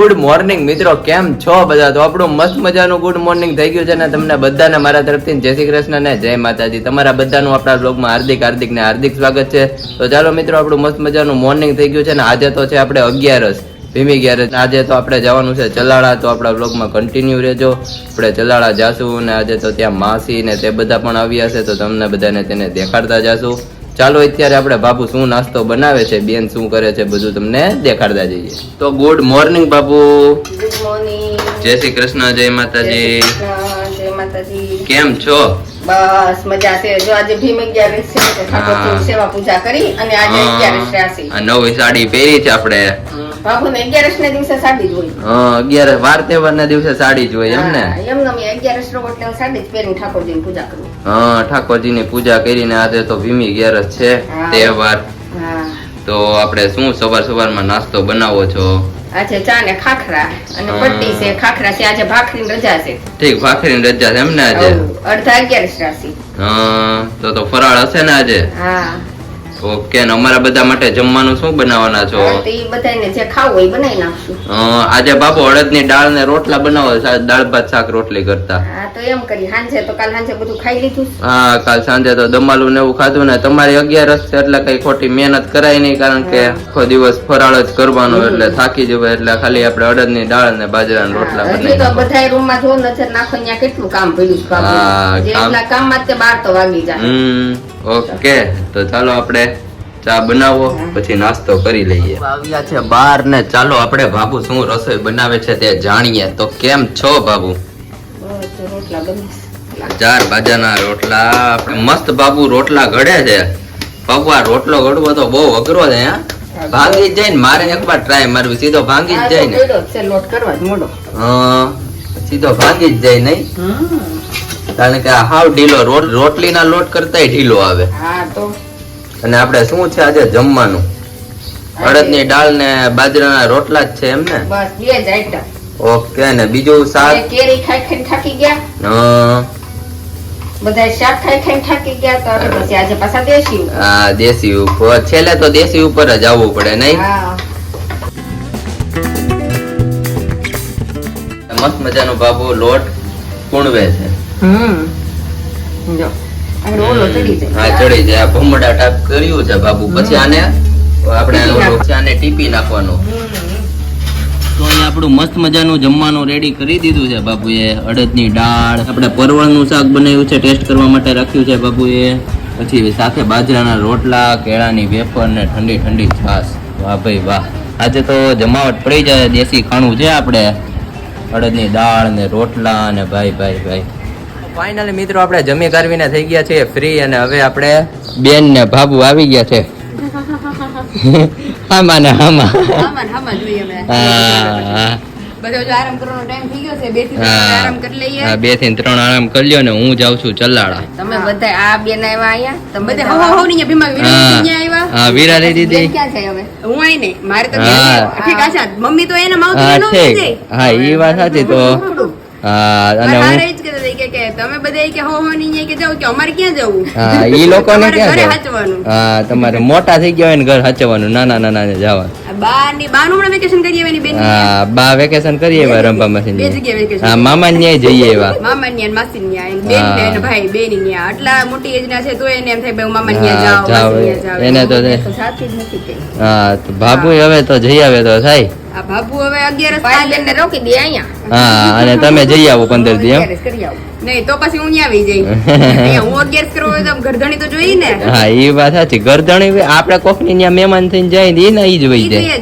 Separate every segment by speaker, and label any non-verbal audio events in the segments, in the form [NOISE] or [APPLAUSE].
Speaker 1: Good morning મિત્રો. કેમ છો બધા? તો આપણું મસ્ત મજાનું ગુડ મોર્નિંગ થઈ ગયું છે ને તમને બધાને મારા તરફથી. જય શ્રી કૃષ્ણ ને જય માતાજી. તમારા બધાનું આપણા બ્લોગમાં હાર્દિક હાર્દિક ને હાર્દિક સ્વાગત છે. તો ચાલો મિત્રો, આપણું મસ્ત મજાનું મોર્નિંગ થઈ ગયું છે ને આજે તો છે આપણે અગિયારસ, ભીમી અગિયારસ. આજે તો આપણે જવાનું છે ચલાળા. તો આપણા બ્લોગમાં કન્ટિન્યુ રહેજો. આપણે ચલાળા જાશું ને આજે તો ત્યાં માસી ને તે બધા પણ આવ્યા છે. તો તમને બધાને તેને દેખાડતા જાશું. ચાલો અત્યારે આપણે બાપુ શું નાસ્તો બનાવે છે બેન શું કરે છે બધું તમને દેખાડતા જઈએ. તો ગુડ મોર્નિંગ બાપુ.
Speaker 2: ગુડ મોર્નિંગ
Speaker 1: જય શ્રી કૃષ્ણ જય માતાજી.
Speaker 2: જય માતાજી.
Speaker 1: કેમ છો?
Speaker 2: બસ મજા છે. જો આજે ભીમ અગિયારસ છે સેવા પૂજા કરી અને આજે અગિયારસ રાશિ.
Speaker 1: આ નવી સાડી પહેરી છે આપણે.
Speaker 2: બાબુને અગિયારસ ને દિવસે સાડી જ હોય.
Speaker 1: હા, અગિયાર વાર તહેવાર ના દિવસે સાડી જ હોય એમ ને?
Speaker 2: એમ ગમે અગિયારસ નો એટલે સાડી જ પહેરીને ઠાકોરજીની પૂજા કરું.
Speaker 1: હા પૂજા કરીને આજે તો ભીમી અગિયારસ છે. તહેવાર.
Speaker 2: હા.
Speaker 1: તો આપણે શું સવાર સવારમાં નાસ્તો બનાવો છો?
Speaker 2: આજે ચા ને ખાખરા અને પટ્ટી છે ખાખરા છે આજે ભાખરી રજા છે.
Speaker 1: ઠીક ભાખરીની રજા છે એમ ને આજે
Speaker 2: અડધા અગિયારસ રાશિ.
Speaker 1: હા તો તો ફરાળ હશે ને આજે?
Speaker 2: હા.
Speaker 1: ઓકે ને અમારા બધા માટે જમવાનું શું બનાવવાના છો?
Speaker 2: હા, તો ઈ બધાને જે ખાવું હોય બનાવી નાખશું.
Speaker 1: અ, આજે બાપુ અડદની દાળ ને રોટલા બનાવો સા- દાળ ભાત શાક રોટલી કરતા.
Speaker 2: હા તો એમ કરી હાંજે તો કાલ હાંજે બધું ખાઈ લીધું.
Speaker 1: હા કાલ સાંજે તો દમાલું ને એવું ખાધું ને તમારી અગિયારસ છે એટલે કઈ ખોટી મહેનત કરાય નહીં કારણ કે આખો દિવસ ફરાળ જ કરવાનો એટલે થાકી જવાય એટલે ખાલી આપણે અડદની દાળ ને બાજરાના રોટલા
Speaker 2: હજી
Speaker 1: બનાવી
Speaker 2: તો બધા રૂમમાં જો નજર નાખો ત્યાં કેટલું કામ પડ્યું છે
Speaker 1: હા,
Speaker 2: જે
Speaker 1: કામ-
Speaker 2: એટલા કામમાં તે બાર તો વાગી જાય.
Speaker 1: હમ. ઓકે તો ચાલો આપણે ચા બનાવો પછી નાસ્તો કરી લઈએ. આવ્યા છે બહાર ને ચાલો આપણે બાબુ શું રસોઈ બનાવે છે તે જાણીએ. તો કેમ છો બાબુ
Speaker 2: રોટલા
Speaker 1: ચાર બાજાના રોટલા. આપણે મસ્ત બાબુ રોટલા ઘડે છે. બાબુ આ રોટલો ઘડવો તો બહુ અઘરો છે હા? ભાંગી જ જાય ને મારે એકવાર ટ્રાય મારવી સીધો ભાંગી જ જાય ને.
Speaker 2: લોટ કરવા મોડો.
Speaker 1: હા. સીધો ભાંગી જ જાય નહીં. કારણ કે હાવ ઢીલો રોટ રોટલીના લોટ કરતા ઢીલો આવે. અને આપણે શું છે આજે જમવાનું? અડદની દાળ ને બાજરાના રોટલા જ છે એમ ને?
Speaker 2: બસ બે જ આઈટમ.
Speaker 1: ઓકે ને બીજું શાક?
Speaker 2: કેરી ખાઈ ખાઈ થાકી ગયા.
Speaker 1: હા,
Speaker 2: બધા શાક ખાઈ ખાઈ થાકી ગયા તો પછી આજે પાછા દેશી
Speaker 1: હા દેશી ઉપર. છેલ્લે તો દેશી ઉપર જ આવવું પડે નહીં?
Speaker 2: હા.
Speaker 1: મસ્ત મજાનો બાબો લોટ કુણવે છે. હા ચડી જાય. આ ભમડા ટાઈપ કર્યું છે બાબુ. પછી આને આપણે આને ટીપી નાખવાનો. તો આપણું મસ્ત મજાનું જમવાનું રેડી કરી દીધું છે બાબુએ. અડદની દાળ આપણે પરવળનું શાક બનાવ્યું છે ટેસ્ટ કરવા માટે રાખ્યું છે બાબુએ. પછી સાથે બાજરાના રોટલા કેળાની વેફર ને ઠંડી ઠંડી છાશ. વાહ ભાઈ વાહ. આજે તો જમાવટ પડી જાય દેશી ખાણું છે આપણે. અડદની દાળ ને રોટલા અને ભાઈ ભાઈ ભાઈ. ફાઇનલી મિત્રો આપણે જમી કરવીને થઈ ગયા છીએ ફ્રી અને હવે આપણે બેન ને ભાબુ આવી ગયા છે. [LAUGHS] હામાં. ને હામાં
Speaker 2: હામાં જોઈએ અમે.
Speaker 1: હા.
Speaker 2: બધો જો આરામ કરવાનો ટાઈમ થઈ ગયો છે.
Speaker 1: બેથી
Speaker 2: આરામ કરી લઈએ.
Speaker 1: હા, બેથી ત્રણ આરામ કરી લ્યો ને હું જાઉં છું ચલાડા
Speaker 2: તમે બધા આ બેન આવ્યા અહીંયા? તમે બધા હો. હો ની ભીમા
Speaker 1: હા. હા વિરાલી દીદી.
Speaker 2: ક્યાં છે હવે?
Speaker 3: હું આઈ ને મારે તો ઠીક આ મમ્મી તો એને માવતરે
Speaker 1: હા
Speaker 3: નો જાય
Speaker 1: હા એ વાત સાચી તો. હા અને
Speaker 3: મારે
Speaker 1: હું
Speaker 3: જ કહેતા હતા કે કે તમે બધા કે હો હો ની કે જાવ કે અમારે ક્યાં જવું?
Speaker 1: હા ઈ લોકોને
Speaker 3: તમારે
Speaker 1: ક્યાં
Speaker 3: ઘરે
Speaker 1: હા તમારે મોટા થઈ ગયા હોય ને ઘર હાચવાનું નાના નાના ના જવાનું.
Speaker 3: બા ની બા નું હમણાં વેકેશન કરી એની બેન
Speaker 1: હા બા વેકેશન કરીએ એવા રંભા
Speaker 3: બે જગ્યાએ
Speaker 1: મશીન હા મામા ન્યાય જઈએ એવા
Speaker 3: મામા ની માસી ની બેન ને ભાઈ બેનની આટલા મોટી એજ ના છે તો એને એમ થાય ભાઈ મામા જાવ.
Speaker 1: એને તો
Speaker 2: હું જ નથી
Speaker 1: હા તો બાબુ હવે તો જઈ આવે તો થાય.
Speaker 3: આ બાબુ હવે અગિયારસ
Speaker 2: પાયલ ને રોકી દે અહીંયા.
Speaker 1: હા અને તમે જઈ આવો પંદર દી એમ
Speaker 2: અગિયારસ કરી આવું.
Speaker 3: નહીં તો પછી હું આવી જઈ [LAUGHS] અહીંયા હું અગિયારસ કરવા તો ગરધણી તો જોઈએ ને.
Speaker 1: હા એ વાત સાચી. ગરદણી આપણે કોકની ત્યાં મહેમાન થઈને જાય ને ઈ જ વહી જાય.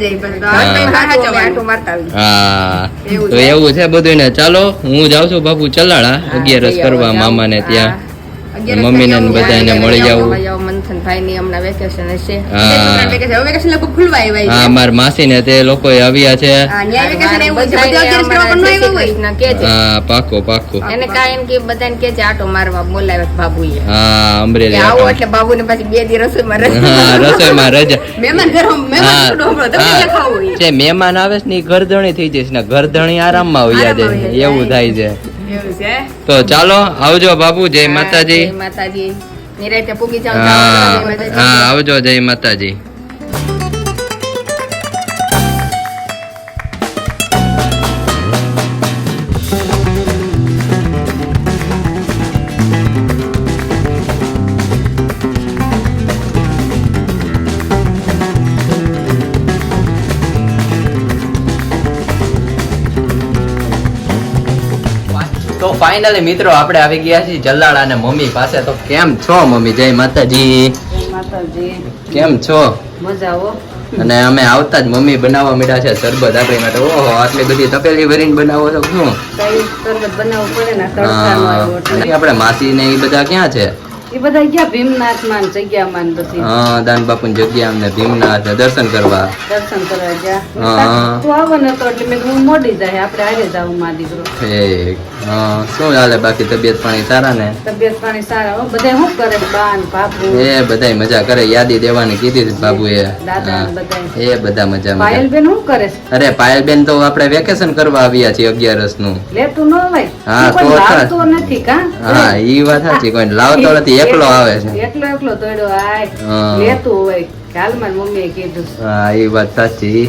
Speaker 1: હા. તો
Speaker 3: છે?
Speaker 1: એવું છે બધું ને. ચાલો હું જાઉં છું બાપુ ચલાડા અગિયારસ કરવા
Speaker 2: મામા
Speaker 1: મામાને ત્યાં.
Speaker 3: મમ્મી
Speaker 1: ને
Speaker 3: બધા
Speaker 1: બધાને મળી જવું.
Speaker 2: જાઓ, ભાઈ ની હમણાં વેકેશન
Speaker 3: હવે vacation લગભગ ખુલવા આવ્યા
Speaker 1: હા માર માસી ને તે લોકો આવ્યા છે.
Speaker 3: એવું છે. બધા.
Speaker 1: હા પાકો પાકો
Speaker 2: એને કાંઈ એમ કે બધાને કે છે આટો મારવા બોલાવે બાબુ બાબુએ.
Speaker 1: હા અમરેલી
Speaker 2: આવો એટલે બાબુ ને પછી બે દી રસોઈ માં
Speaker 1: હા રસોઈમાં રજા.
Speaker 3: મહેમાન ઘર મહેમાન હમણાં તમે ખાવું હોય?
Speaker 1: મહેમાન આવે છે ને ઘરધણી થઈ જશે ને ઘરધણી આરામમાં
Speaker 3: હોય
Speaker 1: જાય એવું થાય છે. તો ચાલો આવજો બાબુ જય માતાજી.
Speaker 2: માતાજી. નિરાંતે પૂગી
Speaker 1: જાવ આવજો જય માતાજી. ફાઇનલી મિત્રો આપણે આવી ગયા છીએ જલાળા અને મમ્મી પાસે. તો કેમ છો મમ્મી? જય માતાજી.
Speaker 4: માતાજી.
Speaker 1: કેમ છો?
Speaker 4: મજા આવો
Speaker 1: અને અમે આવતા જ મમ્મી બનાવવા મીઠા છે શરબત આપણી માટે. ઓહો આટલી બધી તપેલી ભરીને બનાવો છો શું?
Speaker 4: ને
Speaker 1: આપણે માસી ને એ બધા ક્યાં છે?
Speaker 4: એ બધા ગયા ભીમનાથમાં ને જગ્યા માં બધી
Speaker 1: હા દાન બાપુ જગ્યા અમને ભીમનાથ દર્શન કરવા.
Speaker 4: દર્શન કરવા ગયા. તું આવો ને તો એટલે મેં મોડી જાય આપણે આજે જાવમાં દીકરો.
Speaker 1: ઠીક. હા, શું ચાલે બાકી તબિયત પાણી સારા ને?
Speaker 4: તબિયત પાણી સારા હો. બધા શું કરે બાન બાપુ?
Speaker 1: એ બધાય મજા કરે. યાદી દેવાની કીધી હતી હા.
Speaker 4: બધાય.
Speaker 1: એ બધા મજા
Speaker 4: પાયલ બેન શું કરે
Speaker 1: અરે પાયલબેન તો આપણે વેકેશન કરવા આવ્યા છીએ અગિયારસનું
Speaker 4: લેતું ન હોય?
Speaker 1: હા,
Speaker 4: તો લાવતો નથી કા?
Speaker 1: હા ઈ વાત સાચી. કોઈ લાવતો નથી એકલો આવે છે.
Speaker 4: એકલો એકલો દોડ્યો આય. લેતું હોય. હાલ મારી મમ્મીએ કીધું.
Speaker 1: હા એ વાત સાચી.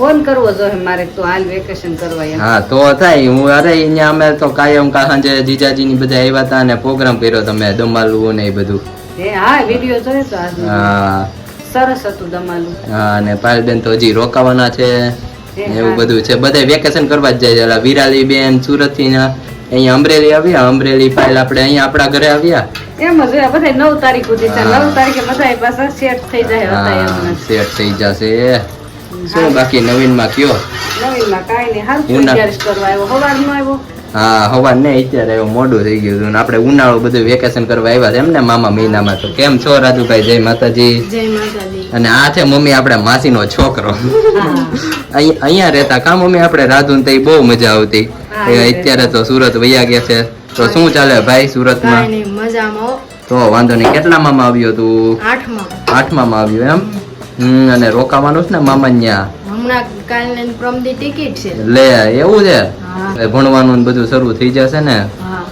Speaker 4: ફોન કરવો જોઈએ મારે તો હાલ વેકેશન કરવા
Speaker 1: હા તો થાય. હું અરે અહીંયા અમે તો કાયમ કા સાંજે જીજાજી ની બધા આવ્યા હતા અને પ્રોગ્રામ કર્યો તમે દમાલું ને એ બધું.
Speaker 4: હે હા વિડિયો જોયો તો
Speaker 1: હા.
Speaker 4: સરસ હતું દમાલું.
Speaker 1: હા અને પાયલબેન તો હજી રોકાવાના છે એવું બધું છે. બધા વેકેશન કરવા જ જાય છે. વિરાલી બેન સુરતથી અહીંયા અમરેલી આવ્યા. અમરેલી પાયલ આપણે અહીંયા આપણા ઘરે આવ્યા.
Speaker 4: એમ જ બધા નવ તારીખ સુધી નવ તારીખે બધા પાછા સેટ થઈ જાય
Speaker 1: સેટ થઈ જશે. શું બાકી નવીનમાં કયો?
Speaker 4: નવીનમાં કાંઈ નહીં હાલ. અગિયારસ કરવા આવ્યો. સવારનો આવ્યો.
Speaker 1: હા હવા ને અત્યારે એવું મોડું થઈ ગયું હતું આપણે ઉનાળો બધું વેકેશન કરવા આવ્યા છે એમને મામા મહિનામાં તો. કેમ છો રાજુભાઈ? જય માતાજી.
Speaker 5: જય માતાજી.
Speaker 1: અને આ છે મમ્મી આપણે માસીનો છોકરો. અહીંયા રહેતા કા મમ્મી? આપણે રાજુ ને બહુ મજા આવતી. અત્યારે તો સુરત વૈયા ગયા છે. તો શું ચાલે ભાઈ સુરતમાં?
Speaker 5: માં મજામાં
Speaker 1: તો વાંધો નહીં કેટલામાં આવ્યો તું
Speaker 5: આઠમા.
Speaker 1: આઠમામાં આવ્યો એમ? હમ અને રોકાવાનું છે ને મામા ન્યા
Speaker 5: હમણાં કાલે ને પ્રમદી ટિકિટ છે.
Speaker 1: લે એવું છે?
Speaker 5: હા.
Speaker 1: ભણવાનું ને બધું શરૂ થઈ જશે ને?
Speaker 5: હા.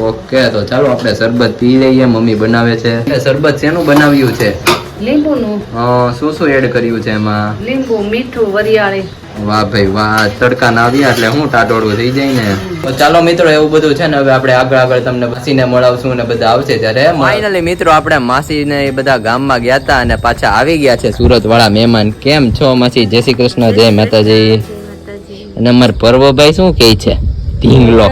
Speaker 1: ઓકે તો ચાલો આપણે શરબત પી લઈએ મમ્મી બનાવે છે. શરબત શેનું બનાવ્યું છે?
Speaker 4: લીંબુનું.
Speaker 1: અ, શું શું એડ કર્યું છે એમાં?
Speaker 4: લીંબુ મીઠું વરિયાળી.
Speaker 1: વાહ ભાઈ વાહ તડકા ના આવ્યા એટલે હું ટાટોડું થઈ જાય ને. તો ચાલો મિત્રો એવું બધું છે ને હવે આપણે આગળ આગળ તમને માસીને મળાવશું ને બધા આવશે ત્યારે ફાઇનલી મિત્રો આપણે માસી ને એ બધા ગામમાં ગયા હતા અને પાછા આવી ગયા છે સુરત વાળા મહેમાન. કેમ છો માસી? જય શ્રી કૃષ્ણ જય માતાજી. અને અમાર પર્વભાઈ શું કહે છે? ઢીંગલો.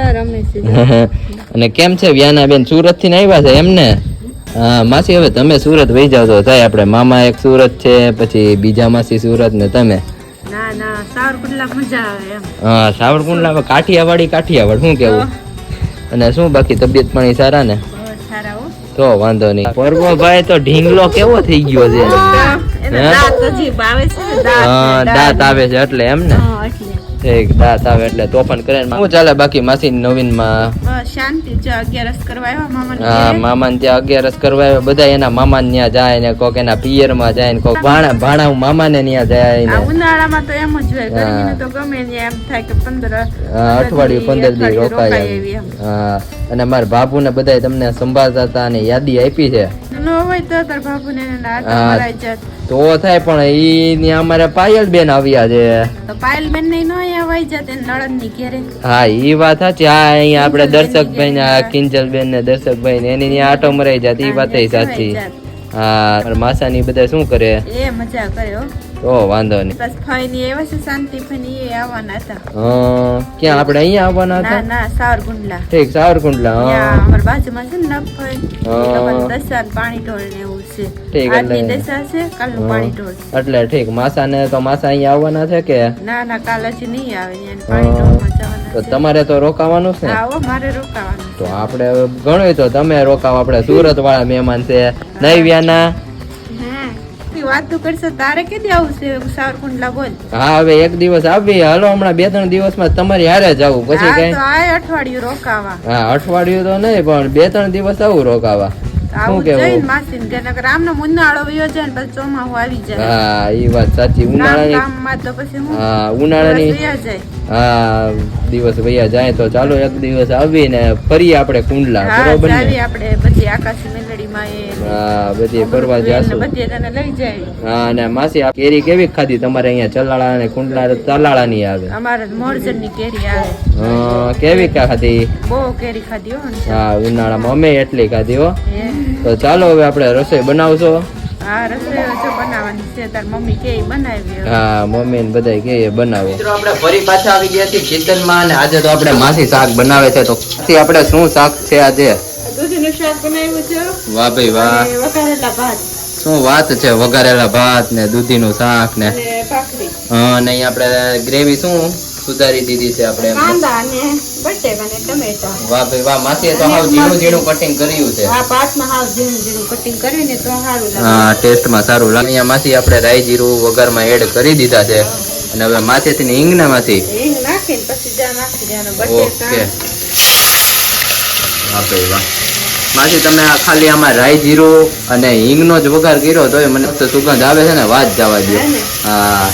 Speaker 1: [LAUGHS] અને કેમ છે વ્યાના બેન સુરતથી આવ્યા છે એમને હા માસી હવે તમે સુરત વહી જાવ તો થાય. આપણે મામા એક સુરત છે પછી બીજા માસી સુરત ને તમે.
Speaker 5: ના ના સાવરકુંડલા મજા આવે એમ.
Speaker 1: હા સાવરકુંડલા કાઠિયાવાડી કાઠિયાવાડ શું કેવું? અને શું બાકી તબિયત પાણી સારા ને? તો વાંધો નહીં. ભાઈ તો ઢીંગલો કેવો થઈ ગયો છે?
Speaker 5: દાંત
Speaker 1: આવે છે એટલે એમ ને? ઠીક દાંત આવે એટલે તોફાન કરે ને શું ચાલે બાકી માસી
Speaker 5: નવીનમાં શાંતિ જો અગિયારસ કરવા આવ્યા મામાને
Speaker 1: હા. મામા ને ત્યાં અગિયારસ કરવા આવ્યા બધા એના મામા ને ત્યાં જાય ને કોક એના પિયરમાં જાય ને કોક ભાણા ભાણા મામા ને ત્યાં જાય ને
Speaker 5: ઉનાળામાં તો એમ જ હોય
Speaker 1: હા.
Speaker 5: તો ગમે ને એમ થાય કે પંદર
Speaker 1: હા, અઠવાડિયું પંદર દી રોકાય. હા અને મારા બાપુ ને બધા તમને સંભાળતા હતા અને યાદી આપી છે
Speaker 5: ન હોય તો તાર બાપુને
Speaker 1: થાય પણ ઈ ને અમારે પાયલ બેન આવ્યા છે.
Speaker 5: તો પાયલ બેન ને નો વહી જાત એને નણંદની ઘેરે.
Speaker 1: હા ઈ વાત સાચી. હા અહીંયા આપણે દર્શકભાઈ ને આ કિંજલબેન ને દર્શકભાઈ ને એની આટો મરાઈ જાત ઈ વાત સાચી. હા માસા માસાની બધા શું કરે?
Speaker 5: એ મજા કરે હો.
Speaker 1: તો વાંધો નહીં.
Speaker 5: બસ ફઈ ની છે શાંતિ ફઈ એ આવવાના હતા.
Speaker 1: હા ક્યાં? આપણે અહીંયા આવવાના હતા?
Speaker 5: ના ના સાવરકુંડલા.
Speaker 1: ઠીક સાવરકુંડલા હા.
Speaker 5: અમાર બાજુમાં છે ને. તમારે દશા પાણી ઢોળ ને એવું છે.
Speaker 1: ઠીક, એટલે-
Speaker 5: દશા છે કાલનું પાણી ઢોળ
Speaker 1: એટલે ઠીક માસા ને તો માસા અહીંયા આવવાના છે કે?
Speaker 5: ના ના કાલ હજી નહીં આવે પાણી ઢોળમાં
Speaker 1: તો
Speaker 5: જવાના
Speaker 1: તમારે તો રોકાવાનું છે?
Speaker 5: મારે રોકાવાનું
Speaker 1: તો આપણે હવે તો તમે રોકાવ આપણે સુરત વાળા મહેમાન છે નહીં વ્યાના
Speaker 5: હા તું વાતું કરશો તારે કેદી આવું સાવરકુંડલા બોલ.
Speaker 1: હા હવે એક દિવસ આવી. હાલો હમણાં બે ત્રણ દિવસમાં તમારી હારે જવું પછી કઈ
Speaker 5: આ અઠવાડિયું રોકાવા.
Speaker 1: હા અઠવાડિયું તો નહીં પણ બે ત્રણ દિવસ આવું રોકાવા. શું કેવું?
Speaker 5: જઈને માસી ને ઘરે નકર આમનો ઉનાળો વયો જાય ને પછી ચોમાસું આવી જાય.
Speaker 1: હા એ વાત સાચી. ઉનાળાની
Speaker 5: તો પછી હા
Speaker 1: ઉનાળાની હા દિવસ વૈયા જાય તો ચાલો એક દિવસ આવીને ફરી આપણે કુંડલા. બરોબર ને?
Speaker 5: આપણે પછી આકાશી
Speaker 1: હા બધી ફરવા જાશું.
Speaker 5: બધે તને લઈ જાય.
Speaker 1: હા અને માસી આ કેરી કેવી ખાધી? તમારે અહીંયા ચલાળા અને કુંડલા તલાળા ની આવે.
Speaker 5: અમારે મોરજનની કેરી આવે.
Speaker 1: હા, કેવી ખાધી?
Speaker 5: બહુ કેરી ખાધી હો
Speaker 1: હા ઉનાળામાં અમે એટલી ખાધી હો. તો ચાલો હવે આપણે રસોઈ બનાવશો.
Speaker 5: આ રસોઈ જો બનાવવાની છે. તાર મમ્મી કે ઈ બનાવી હવે.
Speaker 1: હા મમ્મી ને બધા કે એ બનાવો. મિત્રો આપણે ફરી પાછા આવી ગયા છીએ કિચનમાં અને આજે તો આપણે માસી શાક બનાવે છે. તો માસી આપણે શું શાક છે આજે?
Speaker 5: દૂધીનું શાક બનાવ્યું છે.
Speaker 1: વાહ ભાઈ વાહ.
Speaker 5: વઘારેલા ભાત.
Speaker 1: શું વાત છે? વઘારેલા ભાત ને દૂધીનું શાક ને. હા ને આપણે ગ્રેવી શું સુધારી દીધી છે આપણે
Speaker 5: કાંદા અને બટેકા અને ટમેટા.
Speaker 1: વાહ ભાઈ વાહ માસીએ તો હાવ ઝીણું ઝીણું કટિંગ કર્યું છે.
Speaker 5: હા ભાતમાં હાવ ઝીણું ઝીણું કટિંગ કર્યું તો સારું લાગે.
Speaker 1: હા ટેસ્ટમાં સારું લાગે. અહીંયા માસી આપણે રાઈ જીરું વઘારમાં એડ કરી દીધા છે. અને હવે માથેથી હિંગ ને માસી.
Speaker 5: હિંગ નાખીને પછી જા નાખી દેવાનું બટેકા
Speaker 1: વાહ ભાઈ વાહ. માસી તમે આ ખાલી આમાં રાઈ જીરું અને હિંગનો જ વઘાર કર્યો તોય મને તો સુગંધ આવે છે ને વાત જવા દો
Speaker 5: હા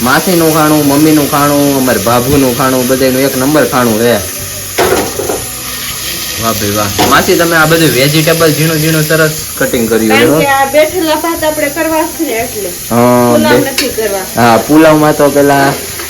Speaker 1: માસીનું ખાણું મમ્મીનું ખાણું અમારે ભાભુનું ખાણું બધાનું એક નંબર ખાણું છે. વાહ ભાઈ વાહ. માસી તમે આ બધું વેજીટેબલ ઝીણું ઝીણું સરસ કટિંગ કર્યું છે હો.
Speaker 5: કે આ બેઠેલા ભાત આપણે કરવા છે ને એટલે
Speaker 1: હા,
Speaker 5: નથી કરવા.
Speaker 1: હા પુલાવમાં તો પેલા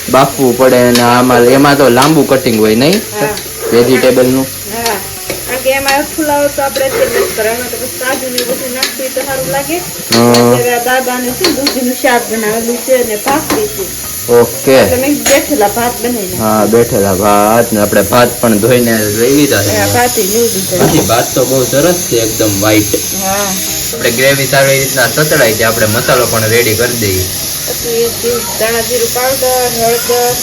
Speaker 1: બાફવું પડે અને આમાં એમાં તો લાંબુ કટિંગ હોય નહીં?
Speaker 5: હા.
Speaker 1: વેજીટેબલનું
Speaker 5: હા કારણ કે એમાં ફુલાવો તો આપણે એટલે જ નથી તો પછી કાજુ ને બધું નાખીએ તો સારું લાગે. અત્યારે દાદાને છે દૂધીનું શાક બનાવેલું છે અને ભાખરી છે.
Speaker 1: ઓકે.
Speaker 5: તમે બેઠેલા ભાત બનાવીને.
Speaker 1: હા બેઠેલા ભાત ને આપણે ભાત પણ ધોઈને લઈ લીધા છે.
Speaker 5: ભાત
Speaker 1: તો બહુ સરસ છે એકદમ વ્હાઈટ
Speaker 5: હા.
Speaker 1: આપણે ગ્રેવી સારી રીતના સતળાઈ છે આપણે મસાલો પણ રેડી કરી દઈએ.
Speaker 5: પછી જીરું- જીરું પાવડર હળદર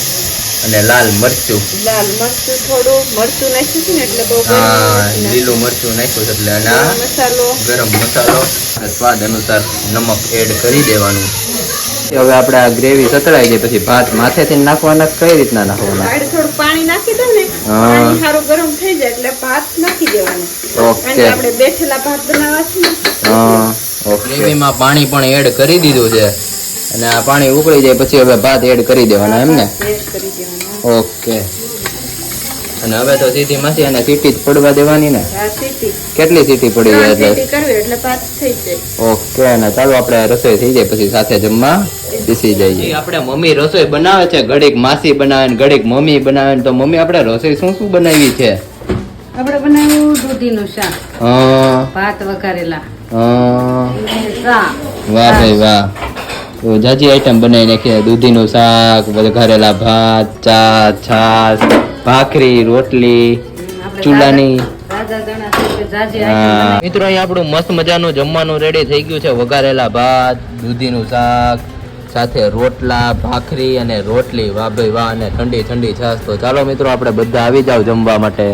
Speaker 1: અને લાલ મરચું.
Speaker 5: લાલ મરચું થોડું મરચું નાખ્યું છે ને એટલે બહુ
Speaker 1: હા લીલું મરચું નાખ્યું છે એટલે આના
Speaker 5: ગરમ મસાલો.
Speaker 1: ગરમ મસાલો અને સ્વાદ અનુસાર નમક એડ કરી દેવાનું. હવે આપણે આ ગ્રેવી સતળાઈ જાય પછી ભાત માથેથી નાખવાના કઈ રીતના નાખવાના?
Speaker 5: થોડું પાણી નાખી દો ને પાણી સારું ગરમ થઈ જાય એટલે ભાત નાખી દેવાનું.
Speaker 1: ઓકે.
Speaker 5: આપણે બેઠેલા ભાત બનાવવા છે ને.
Speaker 1: હા ઓકે. ગ્રેવીમાં પાણી પણ એડ કરી દીધું છે. અને આ પાણી ઉકળી જાય પછી હવે ભાત એડ કરી દેવાના એમ ને?
Speaker 5: Press કરી દેવાના.
Speaker 1: ઓકે. અને હવે તો સીટી માંથી અને સીટી જ પડવા દેવાની ને? કેટલી સીટી પડી જાય એટલે?
Speaker 5: સીટી કરવી એટલે ભાત થઈ જાય.
Speaker 1: ઓકે અને ચાલો આપણે રસોઈ થઈ જાય પછી સાથે જમવા બેસી જઈએ. આપણે મમ્મી રસોઈ બનાવે છે ઘડીક માસી બનાવે ને ઘડીક મમ્મી બનાવે ને તો મમ્મી આપણે રસોઈ શું શું બનાવી છે?
Speaker 2: આપણે બનાવ્યું દૂધીનું શાક. ભાત વઘારેલા.
Speaker 1: વાહ ભાઈ વાહ. તો જાજી આઈટમ બનાવી નાખીએ દૂધીનું શાક વઘારેલા ભાત ચા છાશ ભાખરી રોટલી ચૂલાની. મિત્રો અહીંયા આપણું મસ્ત મજાનું જમવાનું રેડી થઈ ગયું છે. વઘારેલા ભાત દૂધીનું શાક સાથે રોટલા ભાખરી અને રોટલી. વાહ ભાઈ વાહ અને ઠંડી ઠંડી છાશ તો. ચાલો મિત્રો આપણે બધા આવી જાવ જમવા માટે.